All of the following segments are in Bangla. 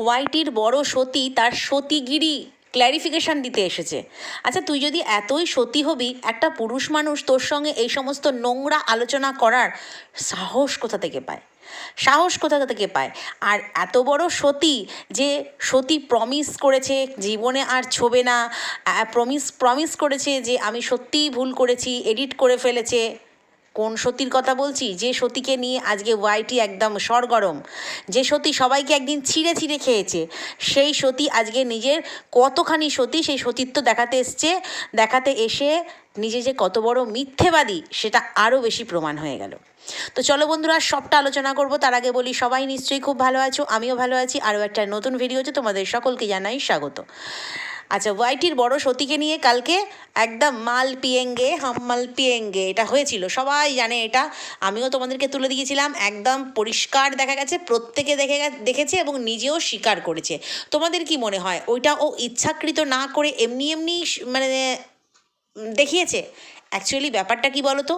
ওয়াইটির বড় সতী তার সতীগিরি ক্ল্যারিফিকেশান দিতে এসেছে। আচ্ছা তুই যদি এতই সতী হবি, একটা পুরুষ মানুষ তোর সঙ্গে এই সমস্ত নোংরা আলোচনা করার সাহস কোথা থেকে পায়? সাহস কোথা থেকে পায়? আর এত বড় সতী যে সতী প্রমিস করেছে, জীবনে আর ছোবে না প্রমিস প্রমিস করেছে যে আমি সত্যিই ভুল করেছি এডিট করে ফেলেছে কোন সতীর কথা বলছি? যে সতীকে নিয়ে আজকে ওয়াইটি একদম সরগরম। যে সতী সবাইকে একদিন ছিঁড়ে ছিঁড়ে খেয়েছে, সেই সতী আজকে নিজের কতখানি সতী সেই সতীত্ব দেখাতে এসছে, দেখাতে এসে নিজে যে কত বড় মিথ্যেবাদী, সেটা আরও বেশি প্রমাণ হয়ে গেল। তো চলো বন্ধুরা, সবটা আলোচনা করব। তার আগে বলি, সবাই নিশ্চয়ই খুব ভালো আছো, আমিও ভালো আছি। আরও একটা নতুন ভিডিওতে তোমাদের সকলকে জানাই স্বাগত। আচ্ছা ওয়াইটির বড় সতীকে নিয়ে কালকে একদম মাল পিয়েঙ্গে হাম্মাল পিয়েঙ্গে, এটা হয়েছিল। সবাই জানে এটা। আমিও তোমাদেরকে তুলে দিয়েছিলাম। একদম পরিষ্কার দেখা গেছে, প্রত্যেকে দেখে দেখেছে এবং নিজেও স্বীকার করেছে। তোমাদের কি মনে হয়? ওইটা ও ইচ্ছাকৃত না করে এমনি এমনি মানে দেখিয়েছে? অ্যাকচুয়ালি ব্যাপারটা কি বলো তো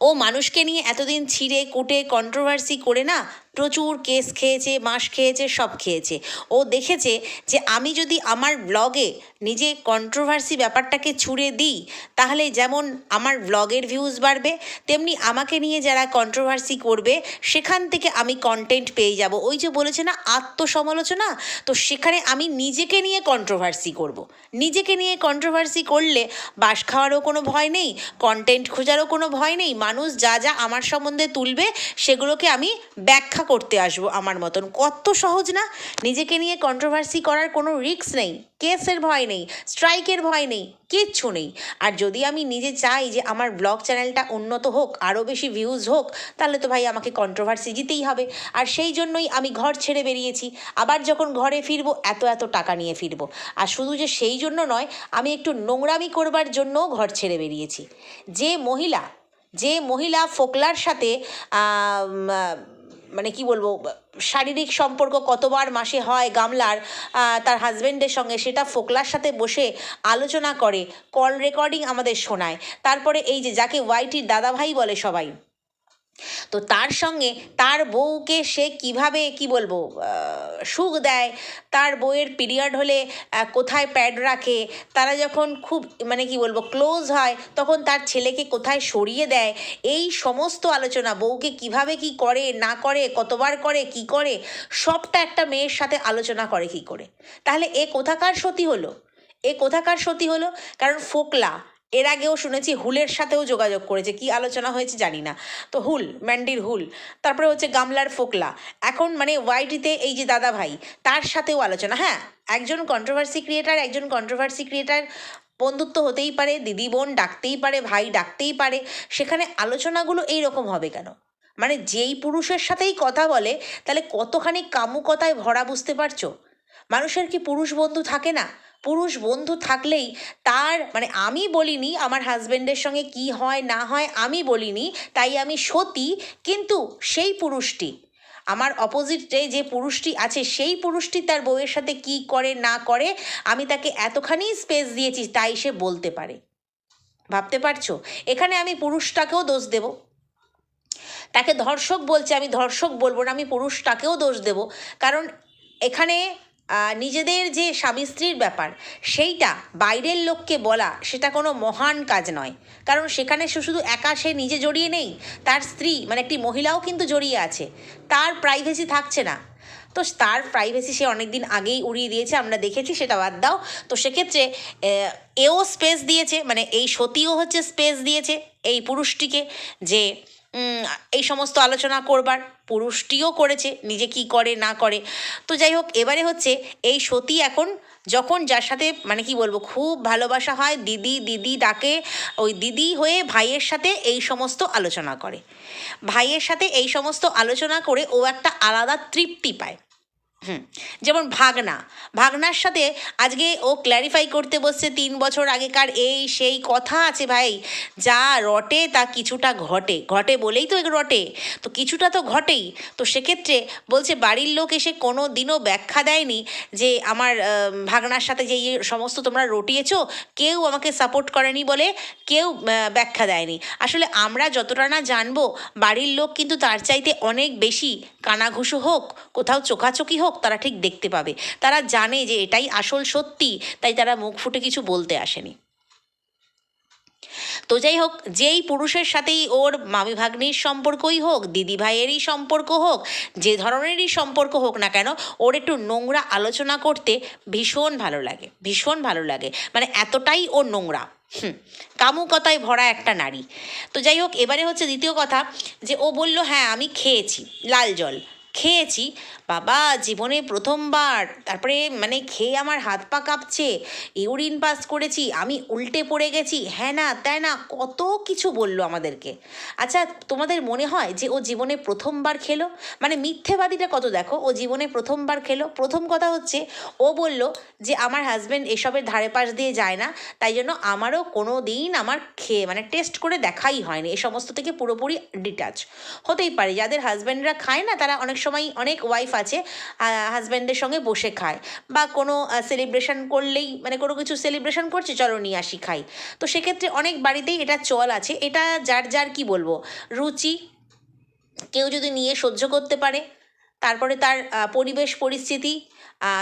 ও মানুষকে নিয়ে এতদিন ছিঁড়ে, কুটে কন্ট্রোভার্সি করে না প্রচুর কেস খেয়েছে, মাস খেয়েছে, সব খেয়েছে। ও দেখেছে যে আমি যদি আমার ব্লগে নিজে কন্ট্রোভার্সি ব্যাপারটাকে ছুড়ে দিই, তাহলে যেমন আমার ব্লগের ভিউজ বাড়বে, তেমনি আমাকে নিয়ে যারা কন্ট্রোভার্সি করবে, সেখান থেকে আমি কন্টেন্ট পেয়ে যাব। ওই যে বলেছে না, আত্মসমালোচনা? তো সেখানে আমি নিজেকে নিয়ে কন্ট্রোভার্সি করব। নিজেকে নিয়ে কন্ট্রোভার্সি করলে বাস খাওয়ারও কোনো ভয় নেই কন্টেন্ট খোঁজারও কোনো ভয় নেই। মানুষ যা যা আমার সম্বন্ধে তুলবে, সেগুলোকে আমি ব্যাখ্যা করতে আসব আমার মতন। কত সহজ না? নিজেকে নিয়ে কন্ট্রোভার্সি করার কোনো রিস্ক নেই। কেসের ভয় নেই। স্ট্রাইকের ভয় নেই। কিচ্ছু নেই। আর যদি আমি নিজে চাই যে আমার ব্লগ চ্যানেলটা উন্নত হোক আরও বেশি ভিউজ হোক, তাহলে তো ভাই আমাকে কন্ট্রোভার্সি জিতেই হবে। আর সেই জন্যই আমি ঘর ছেড়ে বেরিয়েছি। আবার যখন ঘরে ফিরবো, এত এত টাকা নিয়ে ফিরবো। আর শুধু যে সেই জন্য নয়, আমি একটু নোংরামি করবার জন্যও ঘর ছেড়ে বেরিয়েছি। যে মহিলা যে মহিলা ফোকলার সাথে মানে কি বলব, শারীরিক সম্পর্ক কতবার মাসে হয় গামলার তার হাজব্যান্ডের সঙ্গে সেটা ফোকলার সাথে বসে আলোচনা করে, কল রেকর্ডিং আমাদের শোনায়। তারপরে এই যে যাকে ওয়াইটির দাদাভাই বলে সবাই তো তার সঙ্গে তার বউকে সে কীভাবে, কি বলব সুখ দেয়, তার বউয়ের পিরিয়ড হলে কোথায় প্যাড রাখে, তারা যখন খুব মানে কি বলব ক্লোজ হয়, তখন তার ছেলেকে কোথায় সরিয়ে দেয়, এই সমস্ত আলোচনা, বউকে কীভাবে কি করে, না করে, কতবার করে, কি করে, সবটা একটা মেয়ের সাথে আলোচনা করে কি করে। তাহলে এ কোথাকার সতী হলো? এ কোথাকার সতী হলো? কারণ ফোকলা এর আগেও শুনেছি হুলের সাথেও যোগাযোগ করেছে। কি আলোচনা হয়েছে জানি না। তো হুল, ম্যান্ডির হুল, তারপরে হচ্ছে গামলার ফোকলা। এখন মানে ওয়াইটিতে এই যে দাদা ভাই তার সাথেও আলোচনা। হ্যাঁ একজন কন্ট্রোভার্সি ক্রিয়েটার একজন কন্ট্রোভার্সি ক্রিয়েটার বন্ধুত্ব হতেই পারে, দিদি বোন ডাকতেই পারে, ভাই ডাকতেই পারে। সেখানে আলোচনাগুলো এই রকম হবে কেন? মানে যেই পুরুষের সাথেই কথা বলে, তাহলে কতখানি কামুকতায় ভরা বুঝতে পারছ? মানুষের কি পুরুষ বন্ধু থাকে না? পুরুষ বন্ধু থাকলেই তার মানে আমি বলিনি আমার হাজবেন্ডের সঙ্গে কি হয়, না হয় আমি বলিনি, তাই আমি সতী, কিন্তু সেই পুরুষটি, আমার অপোজিটে যে পুরুষটি আছে, সেই পুরুষটি তার বউয়ের সাথে কি করে, না করে, আমি তাকে এতখানি স্পেস দিয়েছি, তাই সে বলতে পারে। ভাবতে পারছ? এখানে আমি পুরুষটাকেও দোষ দেব। তাকে ধর্ষক বলছে, আমি ধর্ষক বলব না, আমি পুরুষটাকেও দোষ দেব। কারণ এখানে নিজেদের যে স্বামী স্ত্রীর ব্যাপার, সেইটা বাইরের লোককে বলা সেটা কোনো মহান কাজ নয়। কারণ সেখানে সে শুধু একা সে নিজে জড়িয়ে নেই, তার স্ত্রী মানে একটি মহিলাও কিন্তু জড়িয়ে আছে। তার প্রাইভেসি থাকছে না। তো তার প্রাইভেসি সে অনেক দিন আগেই উড়িয়ে দিয়েছে, আমরা দেখেছি, সেটা বাদ দাও। তো সেক্ষেত্রে এও স্পেস দিয়েছে মানে এই সতীও হচ্ছে স্পেস দিয়েছে এই পুরুষটিকে যে এই সমস্ত আলোচনা করবার। পুরুষটিও করেছে, নিজে কি করে, না করে। তো যাই হোক এবারে হচ্ছে এই সতী এখন যখন যার সাথে মানে কি বলব, খুব ভালোবাসা হয়, দিদি দিদি ডাকে, ওই দিদি হয়ে ভাইয়ের সাথে এই সমস্ত আলোচনা করে। ভাইয়ের সাথে এই সমস্ত আলোচনা করে ও একটা আলাদা তৃপ্তি পায়। হুম, যেমন ভাগনা। ভাগনার সাথে আজকে ও ক্ল্যারিফাই করতে বসছে তিন বছর আগেকার এই সেই কথা আছে ভাই, যা রটে তা কিছুটা ঘটে। ঘটে বলেই তো রটে, তো কিছুটা তো ঘটেই। তো সেক্ষেত্রে বলছে বাড়ির লোক এসে কোনো দিনও ব্যাখ্যা দেয়নি যে আমার ভাগনার সাথে যে সমস্ত তোমরা রটিয়েছো, কেউ আমাকে সাপোর্ট করেনি বলে কেউ ব্যাখ্যা দেয়নি। আসলে আমরা যতটা না জানব, বাড়ির লোক কিন্তু তার চাইতে অনেক বেশি কানাঘুষো হোক, কোথাও চোখাচোখি হোক তারা ঠিক দেখতে পাবে। তারা জানে যে এটাই আসল সত্যি, তাই তারা মুখ ফুটে কিছু বলতে আসেনি। তো যাই হোক, যেই পুরুষের সাথেই ওর মামি ভাগ্নির সম্পর্কই হোক দিদি ভাইয়েরই সম্পর্ক হোক, যে ধরনেরই সম্পর্ক হোক না কেন, ওর একটু নোংরা আলোচনা করতে ভীষণ ভালো লাগে, ভীষণ ভালো লাগে। মানে এতটাই ও নোংরা। হুম, কামুকতায় ভরা একটা নারী। তো যাই হোক, এবারে হচ্ছে দ্বিতীয় কথা, যে ও বলল হ্যাঁ আমি খেয়েছি, লাল জল। খেয়েছি। বাবা, জীবনে প্রথমবার। তারপরে মানে খেয়ে আমার হাত পা কাঁপছে ইউরিন পাস করেছি, আমি উল্টে পড়ে গেছি। হ্যাঁ না, তাই না, কত কিছু বলল আমাদেরকে। আচ্ছা তোমাদের মনে হয় যে ও জীবনে প্রথমবার খেলো? মানে মিথ্যেবাদীটা কত দেখো, ও জীবনে প্রথমবার খেলো? প্রথম কথা হচ্ছে, ও বলল যে আমার হাজব্যান্ড এসবের ধারে পাশ দিয়ে যায় না, তাই জন্য আমারও কোনো দিন আমার খেয়ে মানে টেস্ট করে দেখাই হয়নি। এ সমস্ত থেকে পুরোপুরি ডিটাচ হতেই পারে, যাদের হাজব্যান্ডরা খায় না, তারা অনেক সময় অনেক ওয়াইফ আছে হাজব্যান্ডের সঙ্গে বসে খায় বা কোনো সেলিব্রেশন করলেই মানে কোনো কিছু সেলিব্রেশন করছে, চলো নিয়ে আসি, খাই। তো সেক্ষেত্রে অনেক বাড়িতেই এটা চল আছে, এটা যার যার কি বলব, রুচি, কেউ যদি নিয়ে সহ্য করতে পারে, তারপরে তার পরিবেশ, পরিস্থিতি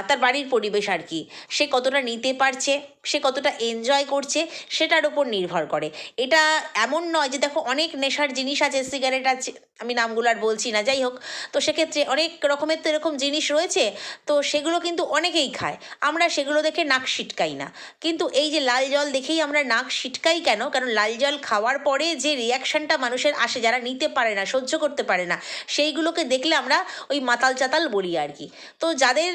তার বাড়ির পরিবেশ আর কি, সে কতটা নিতে পারছে সে কতটা এনজয় করছে সেটার উপর নির্ভর করে। এটা এমন নয় যে দেখো অনেক নেশার জিনিস আছে সিগারেট আছে, আমি নামগুলো আর বলছি না, যাই হোক। তো সেক্ষেত্রে অনেক রকমের তো এরকম জিনিস রয়েছে, তো সেগুলো কিন্তু অনেকেই খায়। আমরা সেগুলো দেখে নাক সিটকাই না। কিন্তু এই যে লাল জল দেখেই আমরা নাক সিটকাই কেন? কারণ লাল জল খাওয়ার পরে যে রিয়াকশানটা মানুষের আসে, যারা নিতে পারে না, সহ্য করতে পারে না, সেইগুলোকে দেখলে আমরা ওই মাতাল চাতাল বলি আর কি। তো যাদের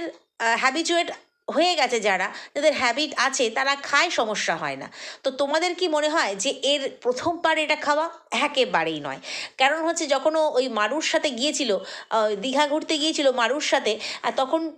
হ্যাবিচুয়েট হয়ে গেছে যারা, যাদের হ্যাবিট আছে, তারা খায়, সমস্যা হয় না। তো তোমাদের কি মনে হয় যে এর প্রথমবার এটা খাওয়া? একেবারেই নয়। কারণ হচ্ছে যখন ওই মারুর সাথে গিয়েছিল দীঘা ঘুরতে গিয়েছিল মারুর সাথে, আর তখন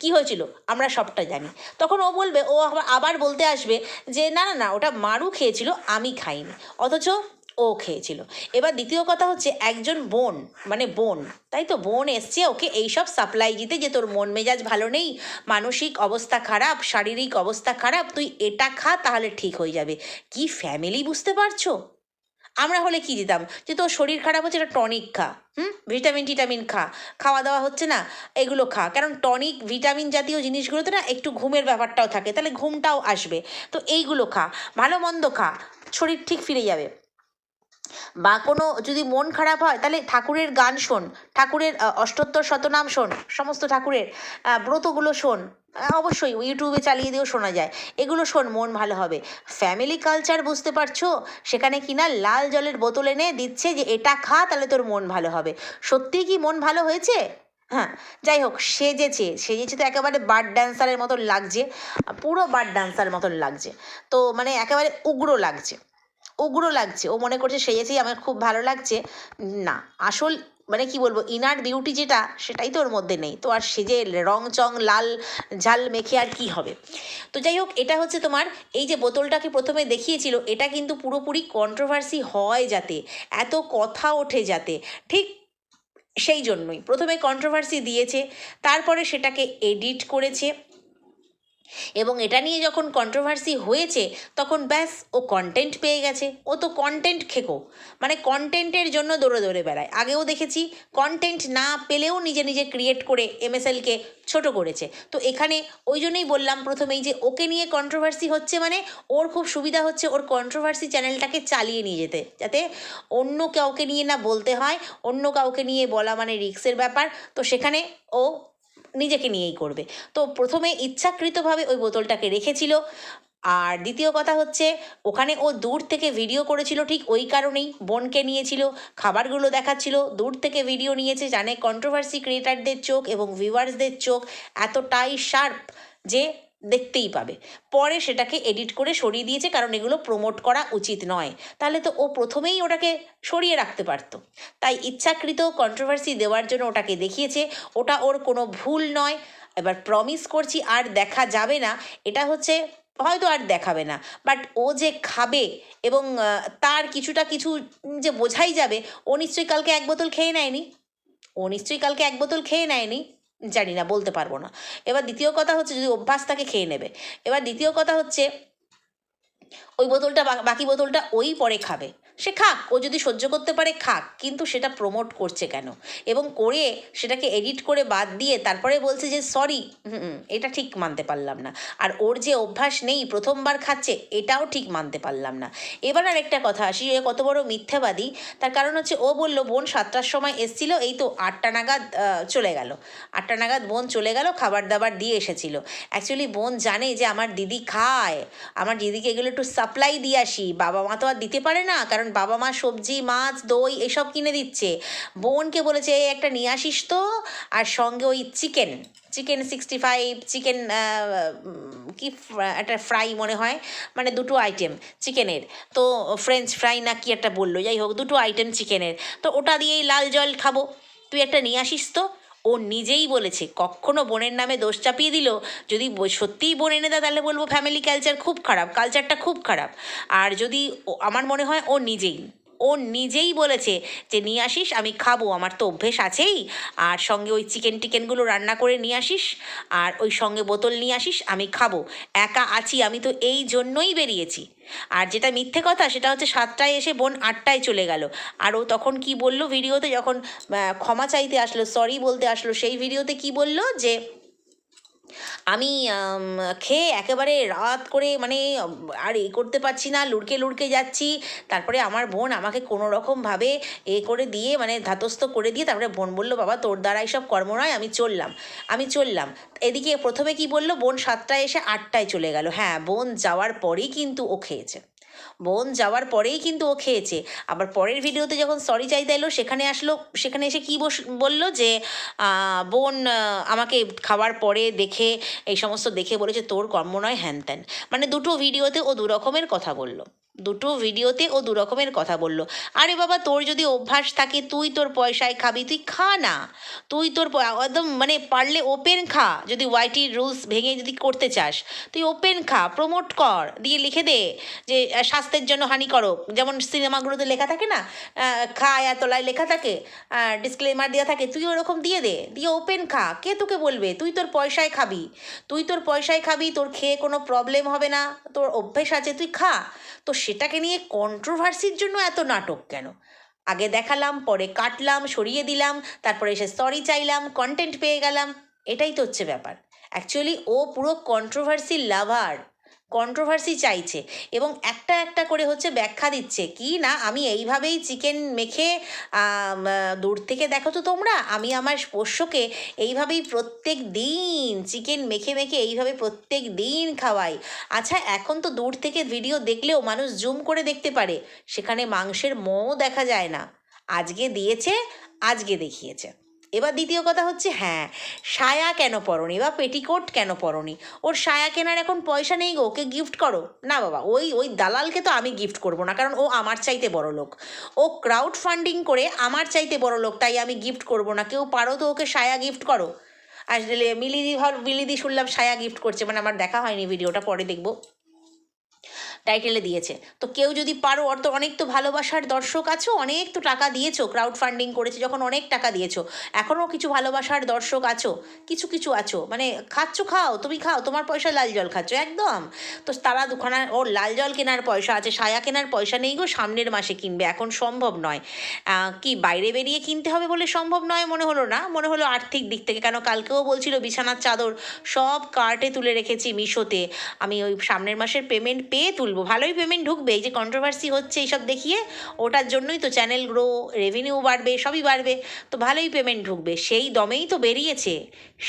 কি হয়েছিল? আমরা সবটা জানি। তখন ও বলবে, ও আবার- বলতে আসবে যে, না না না, ওটা মারু খেয়েছিল, আমি খাইনি। অথচ ও খেয়েছিল। এবার দ্বিতীয় কথা হচ্ছে একজন বোন মানে বোন, তাই তো? বোন এসছে, ওকে এইসব সাপ্লাই দিতে যে তোর মন মেজাজ ভালো নেই, মানসিক অবস্থা খারাপ, শারীরিক অবস্থা খারাপ, তুই এটা খা, তাহলে ঠিক হয়ে যাবে। কি ফ্যামিলি বুঝতে পারছ? আমরা হলে কি দিতাম? যে তোর শরীর খারাপ হচ্ছে, এটা টনিক খা, হুম? ভিটামিন টিটামিন খা। খাওয়া দাওয়া হচ্ছে না, এগুলো খা। কারণ টনিক ভিটামিন জাতীয় জিনিসগুলোতে না একটু ঘুমের ব্যাপারটাও থাকে, তাহলে ঘুমটাও আসবে। তো এইগুলো খা, ভালো মন্দ খা, শরীর ঠিক ফিরে যাবে। বা কোনো যদি মন খারাপ হয়, তাহলে ঠাকুরের গান শোন, ঠাকুরের অষ্টোত্তর শতনাম শোন, সমস্ত ঠাকুরের ব্রতগুলো শোন অবশ্যই ইউটিউবে চালিয়ে দিয়েও শোনা যায়। এগুলো শোন, মন ভালো হবে। ফ্যামিলি কালচার বুঝতে পারছ? সেখানে কিনা লাল জলের বোতল এনে দিচ্ছে যে, এটা খা, তাহলে তোর মন ভালো হবে। সত্যিই কি মন ভালো হয়েছে? হ্যাঁ যাই হোক, সেজেছে। সেজেছে তো একেবারে বার্ড ড্যান্সারের মতন লাগছে, পুরো বার্ড ড্যান্সার মতন লাগছে। তো মানে একেবারে উগ্র লাগছে। উগ্র লাগছে। ও মনে করছে সেজেছেই আমার খুব ভালো লাগছে। না, আসল মানে কি বলব ইনার বিউটি যেটা, সেটাই তো ওর মধ্যে নেই। তো আর সেজে রং চং, লাল, ঝাল মেখে আর কি হবে? তো যাই হোক, এটা হচ্ছে তোমার, এই যে বোতলটাকে প্রথমে দেখিয়েছিল, এটা কিন্তু পুরোপুরি কন্ট্রোভার্সি হয় যাতে, এত কথা ওঠে যাতে, ঠিক সেই জন্যই। প্রথমে কন্ট্রোভার্সি দিয়েছে, তারপরে সেটাকে এডিট করেছে। এবং এটা নিয়ে যখন কন্ট্রোভার্সি হয়েছে, তখন ব্যাস ও কন্টেন্ট পেয়ে গেছে। ও তো কন্টেন্ট খেকো। মানে কন্টেন্টের জন্য দৌড়ে দৌড়ে বেড়ায়। আগেও দেখেছি কন্টেন্ট না পেলেও নিজে নিজে ক্রিয়েট করে এমএসএলকে ছোট করেছে। তো এখানে ওই জন্যই বললাম প্রথমেই যে, ওকে নিয়ে কন্ট্রোভার্সি হচ্ছে মানে ওর খুব সুবিধা হচ্ছে ওর কন্ট্রোভার্সি চ্যানেলটাকে চালিয়ে নিয়ে যেতে। যাতে অন্য কাউকে নিয়ে না বলতে হয়, অন্য কাউকে নিয়ে বলা মানে রিক্সের ব্যাপার। তো সেখানে ও নিজেকে নিয়েই করবে। তো প্রথমে ইচ্ছাকৃতভাবে ওই বোতলটাকে রেখেছিল। আর দ্বিতীয় কথা হচ্ছে, ওখানে ও দূর থেকে ভিডিও করেছিল, ঠিক ওই কারণেই বোনকে নিয়েছিল, খাবারগুলো দেখাচ্ছিল, দূর থেকে ভিডিও নিয়েছে, জানে কন্ট্রোভার্সি ক্রিয়েটারদের চোখ এবং ভিউয়ার্সদের চোখ এতটাই শার্প যে দেখতেই পাবে। পরে সেটাকে এডিট করে সরিয়ে দিয়েছে কারণ এগুলো প্রমোট করা উচিত নয়। তাহলে তো ও প্রথমেই ওটাকে সরিয়ে রাখতে পারতো। তাই ইচ্ছাকৃত কন্ট্রোভার্সি দেওয়ার জন্য ওটাকে দেখিয়েছে। ওটা ওর কোনো ভুল নয়। এবার প্রমিস করছি আর দেখা যাবে না। এটা হচ্ছে, হয়তো আর দেখাবে না। বাট ও যে খাবে এবং তার কিছুটা কিছু যে বোঝাই যাবে, ও নিশ্চয়ই কালকে এক বোতল খেয়ে নেয়নি। ও নিশ্চয়ই কালকে এক বোতল খেয়ে নেয়নি। জানি না, বলতে পারব না। এবার দ্বিতীয় কথা হচ্ছে যদি অভ্যাস তাকে খেয়ে নেবে। এবার দ্বিতীয় কথা হচ্ছে ওই বোতলটা বাকি বোতলটা ওই পরে খাবে। সে খাক, ও যদি সহ্য করতে পারে, খাক, কিন্তু সেটা প্রমোট করছে কেন? এবং করে সেটাকে এডিট করে বাদ দিয়ে তারপরে বলছে যে সরি এটা ঠিক মানতে পারলাম না। আর ওর যে অভ্যাস নেই, প্রথমবার খাচ্ছে, এটাও ঠিক মানতে পারলাম না। এবার আর একটা কথা আসি, এ কত বড় মিথ্যাবাদী। তার কারণ হচ্ছে, ও বলল, বোন সাতটার সময় এসছিল, এই তো আটটা নাগাদ চলে গেল। আটটা নাগাদ বোন চলে গেল খাবার দাবার দিয়ে এসেছিল। অ্যাকচুয়ালি বোন জানে যে, আমার দিদি খায়। আমার দিদিকে এগুলো একটু সাপ্লাই দিয়ে আসি। বাবা মা তো আর দিতে পারে না, কারণ বাবা মা সবজি, মাছ, দই এসব কিনে দিচ্ছে। বোনকে বলেছে, "এই একটা নিয়ে আসিস তো। আর সঙ্গে ওই chicken chicken sixty five chicken কি একটা ফ্রাই মনে হয় মানে দুটো আইটেম চিকেনের। তো ফ্রেঞ্চ ফ্রাই না কি একটা বলল, যাই হোক, দুটো আইটেম চিকেনের। তো ওটা দিয়েই লাল জল খাব। তুই একটা নিয়ে আসিস তো? ও নিজেই বলেছে, কখনো বোনের নামে দোষ চাপিয়ে দিল? যদি সত্যিই বোন এনে দেয়, তাহলে বলব ফ্যামিলি কালচার খুব খারাপ কালচারটা খুব খারাপ। আর যদি আমার মনে হয় ও নিজেই। ও নিজেই বলেছে যে, নিয়ে আসিস, আমি খাব, আমার তো অভ্যেস আছেই। আর সঙ্গে ওই চিকেন টিকেনগুলো রান্না করে নিয়ে আসিস, আর ওই সঙ্গে বোতল নিয়ে আসিস, আমি খাব। একা আছি, আমি তো এই জন্যই বেরিয়েছি। আর যেটা মিথ্যে কথা, সেটা হচ্ছে সাতটায় এসে বোন আটটায় চলে গেল। আর ও তখন কি বলল ভিডিওতে, যখন ক্ষমা চাইতে আসলো সরি বলতে আসলো, সেই ভিডিওতে কি বলল যে আমি খেয়ে একেবারে রাত করে মানে আর এ করতে পারছি না, লুড়কে লুড়কে যাচ্ছি। তারপরে আমার বোন আমাকে কোনো রকমভাবে এ করে দিয়ে মানে ধাতস্থ করে দিয়ে, তারপরে বোন বলল, বাবা, তোর দ্বারা এইসব কর্ম নয়, আমি চললাম আমি চললাম। এদিকে প্রথমে কি বলল, বোন সাতটায় এসে আটটায় চলে গেল। হ্যাঁ বোন যাওয়ার পরেই কিন্তু ও খেয়েছে। বোন যাওয়ার পরেই কিন্তু ও খেয়েছে। আবার পরের ভিডিওতে যখন সরি চাইতে এলো, সেখানে আসলো, সেখানে এসে কি বস, বলল যে বোন আমাকে খাওয়ার পরে দেখে, এই সমস্ত দেখে বলেছে তোর কর্ম নয়, হ্যান ত্যান। মানে দুটো ভিডিওতে ও দু রকমের কথা বলল। দুটো ভিডিওতে ও দু রকমের কথা বলল। আরে বাবা, তোর যদি অভ্যাস থাকে, তুই তোর পয়সায় খাবি, তুই খা না। তুই তোর একদম মানে পারলে ওপেন খা। যদি ওয়াইটির রুলস ভেঙে যদি করতে চাস, তুই ওপেন খা প্রমোট কর, দিয়ে লিখে দে যে স্বাস্থ্যের জন্য হানিকারক যেমন সিনেমাগুলোতে লেখা থাকে না খা এতলায় লেখা থাকে ডিসক্লেমার দেওয়া থাকে, তুই ওরকম দিয়ে দে, দিয়ে ওপেন খা। কে তোকে বলবে? তুই তোর পয়সায় খাবি। তুই তোর পয়সায় খাবি, তোর খেয়ে কোনো প্রবলেম হবে না, তোর অভ্যেস আছে, তুই খা। তো সেটাকে নিয়ে কন্ট্রোভার্সির জন্য এত নাটক কেন? আগে দেখালাম, পরে কাটলাম, সরিয়ে দিলাম, তারপরে এসে সরি চাইলাম কন্টেন্ট পেয়ে গেলাম। এটাই তো হচ্ছে ব্যাপার। অ্যাকচুয়ালি ও পুরো কন্ট্রোভার্সির লাভার কন্ট্রোভার্সি চাইছে এবং একটা একটা করে হচ্ছে ব্যাখ্যা দিচ্ছে, কি না আমি এইভাবেই চিকেন মেখে দূর থেকে দেখো তো তোমরা, আমি আমার পোষ্যকে এইভাবেই প্রত্যেক দিন চিকেন মেখে মেখে এইভাবে প্রত্যেক দিন খাওয়াই। আচ্ছা এখন তো দূর থেকে ভিডিও দেখলেও মানুষ জুম করে দেখতে পারে, সেখানে মাংসের মোও দেখা যায় না। আজকে দিয়েছে, আজকে দেখিয়েছে। এবার দ্বিতীয় কথা হচ্ছে হ্যাঁ সায়া কেন পরনি বা পেটিকোট কেন পরনি? ওর সায়া কেনার এখন পয়সা নেই গো, ওকে গিফট করো। না বাবা, ওই ওই দালালকে তো আমি গিফট করব না, কারণ ও আমার চাইতে বড় লোক। ও ক্রাউড ফান্ডিং করে আমার চাইতে বড় লোক, তাই আমি গিফট করব না। কেউ পারো তো ওকে সায়া গিফট করো? আসলে মিলিদি মিলিদি শুনলাম সায়া গিফট করছে মানে আমার দেখা হয়নি ভিডিওটা পরে দেখব। টাইটেলে দিয়েছে। তো কেউ যদি পারো, ওর তো অনেক তো ভালোবাসার দর্শক আছো, অনেক তো টাকা দিয়েছ ক্রাউড ফান্ডিং করেছে যখন অনেক টাকা দিয়েছ, এখনও কিছু ভালোবাসার দর্শক আছো, কিছু কিছু আছো মানে খাচ্ছ খাও, তুমি খাও, তোমার পয়সা লাল জল খাচ্ছো, একদম। তো তারা দুখানা, ওর লাল জল কেনার পয়সা আছে, সায়া কেনার পয়সা নেই গো, সামনের মাসে কিনবে, এখন সম্ভব নয়। কি, বাইরে বেরিয়ে কিনতে হবে বলে সম্ভব নয় মনে হলো না? মনে হলো আর্থিক দিক থেকে, কেন কালকেও বলছিল বিছানার চাদর সব কার্টে তুলে রেখেছি মিশোতে, আমি ওই সামনের মাসের পেমেন্ট পেয়ে তুলবো। ভালোই পেমেন্ট ঢুকবে, এই যে কন্ট্রোভার্সি হচ্ছে এইসব দেখিয়ে, ওটার জন্যই তো চ্যানেল গ্রো রেভিনিউ বাড়বে, সবই বাড়বে, তো ভালোই পেমেন্ট ঢুকবে, সেই দমেই তো বেরিয়েছে,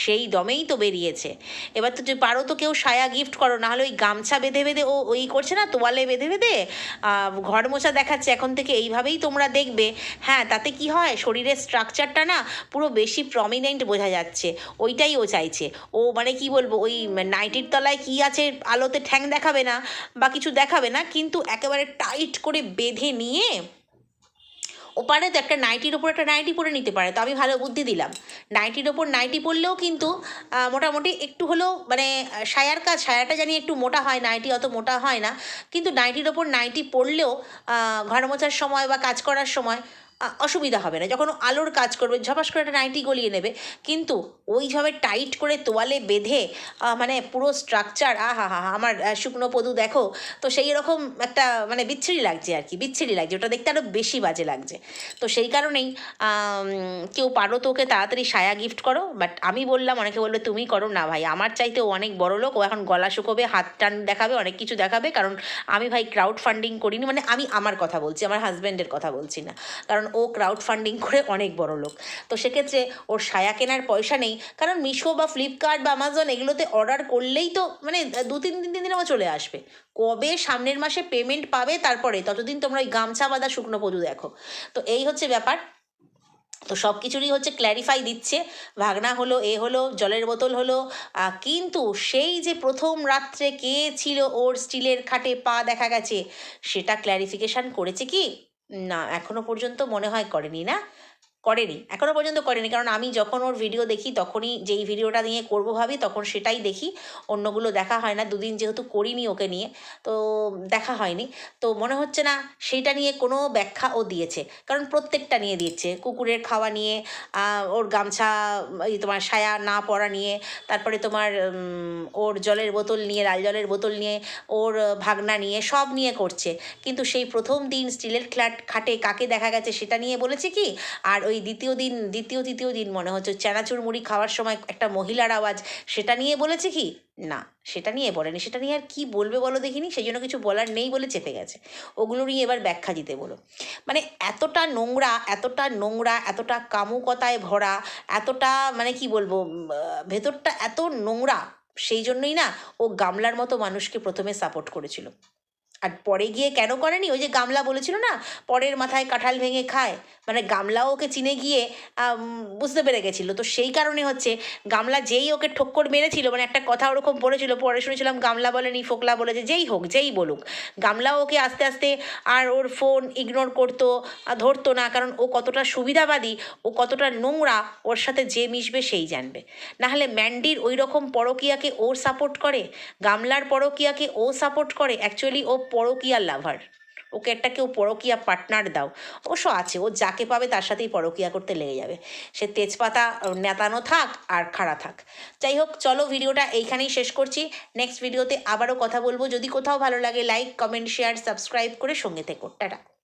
সেই দমেই তো বেরিয়েছে। এবার তো যদি পারো তো কেউ সায়া গিফট করো, নাহলে ওই গামছা বেঁধে বেঁধে, ও, ওই করছে না, তোয়ালে বেঁধে বেঁধে ঘর মোছা দেখাচ্ছে, এখন থেকে এইভাবেই তোমরা দেখবে। হ্যাঁ তাতে কি হয়, শরীরের স্ট্রাকচারটা না পুরো বেশি প্রমিনেন্ট বোঝা যাচ্ছে, ওইটাই ও চাইছে। ও মানে কি বলব, ওই নাইটির তলায় কি আছে, আলোতে ঠ্যাং দেখাবে না, বা কিছু দেখাবে না, কিন্তু একেবারে টাইট করে বেঁধে নিয়ে ওপারে তো একটা নাইটির ওপর একটা নাইটি পরে নিতে পারে, তো আমি ভালো বুদ্ধি দিলাম। নাইটির ওপর নাইটি পরলেও কিন্তু মোটামুটি একটু হলেও মানে সায়ার কাজ সায়াটা জানি একটু মোটা হয় নাইটি অত মোটা হয় না, কিন্তু নাইটির ওপর নাইটি পরলেও ঘর মোছার সময় বা কাজ করার সময় অসুবিধা হবে না। যখন আলোর কাজ করবে, ঝপাস করে একটা নাইটি গলিয়ে নেবে, কিন্তু ওইভাবে টাইট করে তোয়ালে বেঁধে মানে পুরো স্ট্রাকচার আহা, হা হা, আমার শুকনো পদু দেখো, তো সেই রকম একটা মানে বিচ্ছিরি লাগছে আর কি, বিচ্ছিরি লাগছে, ওটা দেখতে আরও বেশি বাজে লাগছে। তো সেই কারণেই কেউ পারো তো ওকে তাড়াতাড়ি সায়া গিফট করো বাট আমি বললাম, অনেকে বলল তুমি করো না ভাই, আমার চাইতে ও অনেক বড় লোক, ও এখন গলা শুকোবে, হাত টান দেখাবে, অনেক কিছু দেখাবে, কারণ আমি ভাই ক্রাউড ফান্ডিং করিনি মানে আমি আমার কথা বলছি, আমার হাজব্যান্ডের কথা বলছি না। কারণ ও ক্রাউড ফান্ডিং করে অনেক বড় লোক। তো সেক্ষেত্রে ওর সায়া কেনার পয়সা নেই, কারণ মিশো বা ফ্লিপকার্ট বা আমাজন এগুলোতে অর্ডার করলেই তো মানে দু তিন দিন, তিন মতো চলে আসবে। কবে সামনের মাসে পেমেন্ট পাবে তারপরে, ততদিন তোমরা ওই গামছা বাঁধা শুকনো পদু দেখো। তো এই হচ্ছে ব্যাপার। তো সব কিছুরই হচ্ছে ক্ল্যারিফাই দিচ্ছে। ভাগনা হলো, এ হলো, জলের বোতল হলো। কিন্তু সেই যে প্রথম রাত্রে কে ছিল ওর স্টিলের খাটে পা দেখা গেছে, সেটা ক্ল্যারিফিকেশান করেছে কি? না এখনও পর্যন্ত মনে হয় করেনি না? করেনি, এখনও পর্যন্ত করেনি। কারণ আমি যখন ওর ভিডিও দেখি, তখনই যেই ভিডিওটা নিয়ে করব ভাবি, তখন সেটাই দেখি। অন্যগুলো দেখা হয় না, দুদিন যেহেতু করিনি ওকে নিয়ে, তো দেখা হয়নি। তো মনে হচ্ছে না, সেইটা নিয়ে কোনো ব্যাখ্যা ও দিয়েছে। কারণ প্রত্যেকটা নিয়ে দিচ্ছে কুকুরের খাওয়া নিয়ে ওর গামছা তোমার সায়া না পরা নিয়ে, তারপরে তোমার ওর জলের বোতল নিয়ে, লাল জলের বোতল নিয়ে, ওর ভাগনা নিয়ে, সব নিয়ে করছে। কিন্তু সেই প্রথম দিন স্টিলের ফ্ল্যাট খাটে কাকে দেখা গেছে সেটা নিয়ে বলেছে কি? আর ওই দ্বিতীয় দিন, দ্বিতীয়, তৃতীয় দিন মনে হচ্ছে চানাচুর মুড়ি খাওয়ার সময় একটা মহিলার আওয়াজ, সেটা নিয়ে বলেছে কি? না, সেটা নিয়ে বলেনি। সেটা নিয়ে আর কি বলবে বলো দেখিনি? সেই জন্য কিছু বলার নেই বলে চেপে গেছে। ওগুলো নিয়ে এবার ব্যাখ্যা দিতে বলো। মানে এতটা নোংরা এতটা নোংরা, এতটা কামুকতায় ভরা, এতটা মানে কি বলব ভেতরটা এত নোংরা, সেই জন্যই না ও গামলার মতো মানুষকে প্রথমে সাপোর্ট করেছিল। আর পরে গিয়ে কেন করেনি? ওই যে গামলা বলেছিল না, পরের মাথায় কাঁঠাল ভেঙে খায়। মানে গামলাও ওকে চিনে গিয়ে বুঝতে পেরে গেছিল। তো সেই কারণে হচ্ছে গামলা যেই ওকে ঠক্কর মেরেছিল মানে একটা কথা ওরকম বলেছিল, পরে শুনেছিলাম গামলা বলেনি, ফোকলা বলেছে, যেই হোক, যেই বলুক, গামলা ওকে আস্তে আস্তে আর ওর ফোন ইগনোর করতো ধরতো না, কারণ ও কতটা সুবিধাবাদী, ও কতটা নোংরা, ওর সাথে যে মিশবে সেই জানবে। নাহলে ম্যান্ডির ওই রকম পরকিয়াকে ও সাপোর্ট করে, গামলার পরকিয়াকে ও সাপোর্ট করে অ্যাকচুয়ালি ও পরকিয়ার লাভার ওকে একটা কেউ পরকিয়া পার্টনার দাও। অবশ্য আছে, ও যাকে পাবে তার সাথেই পরকিয়া করতে লেগে যাবে। সে তেজপাতা নেতানো থাক আর খাড়া থাক। যাই হোক, চলো ভিডিওটা এইখানেই শেষ করছি। নেক্সট ভিডিওতে আবারও কথা বলব। যদি কোথাও ভালো লাগে লাইক কমেন্ট শেয়ার সাবস্ক্রাইব করে সঙ্গে থেকো। টাটা।